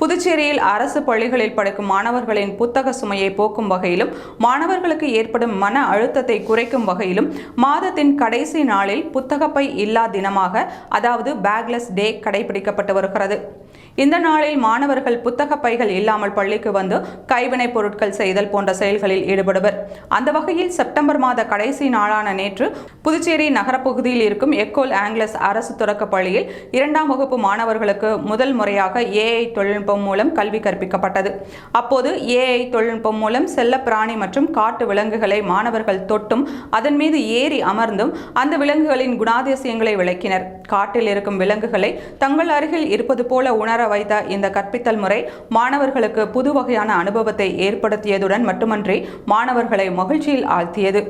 புதுச்சேரியில் அரசு பள்ளிகளில் படிக்கும் மாணவர்களின் புத்தக சுமையை போக்கும் வகையிலும் மாணவர்களுக்கு ஏற்படும் மன அழுத்தத்தை குறைக்கும் வகையிலும் மாதத்தின் கடைசி நாளில் புத்தகப்பை இல்லா தினமாக அதாவது பேக்லெஸ் டே கடைபிடிக்கப்பட்டு வருகிறது. இந்த நாளில் மாணவர்கள் புத்தக பைகள் இல்லாமல் பள்ளிக்கு வந்து கைவினைப் பொருட்கள் செய்தல் போன்ற செயல்களில் ஈடுபடுவர். அந்த வகையில் செப்டம்பர் மாத கடைசி நாளான நேற்று புதுச்சேரி நகரப்பகுதியில் இருக்கும் எக்கோல் ஆங்கிலஸ் அரசு தொடக்க பள்ளியில் இரண்டாம் வகுப்பு மாணவர்களுக்கு முதல் முறையாக ஏஐ தொழில்நுட்பம் மூலம் கல்வி கற்பிக்கப்பட்டது. அப்போது ஏஐ தொழில்நுட்பம் மூலம் செல்ல பிராணி மற்றும் காட்டு விலங்குகளை மாணவர்கள் தொட்டும் அதன் மீது ஏறி அமர்ந்தும் அந்த விலங்குகளின் குணாதிசயங்களை விளக்கினர். காட்டில் இருக்கும் விலங்குகளை தங்கள் அருகில் இருப்பது போல உணர வைத்த இந்த கற்பித்தல் முறை மாணவர்களுக்கு புது வகையான அனுபவத்தை ஏற்படுத்தியதுடன் மட்டுமன்றி மாணவர்களை மகிழ்ச்சியில் ஆழ்த்தியது.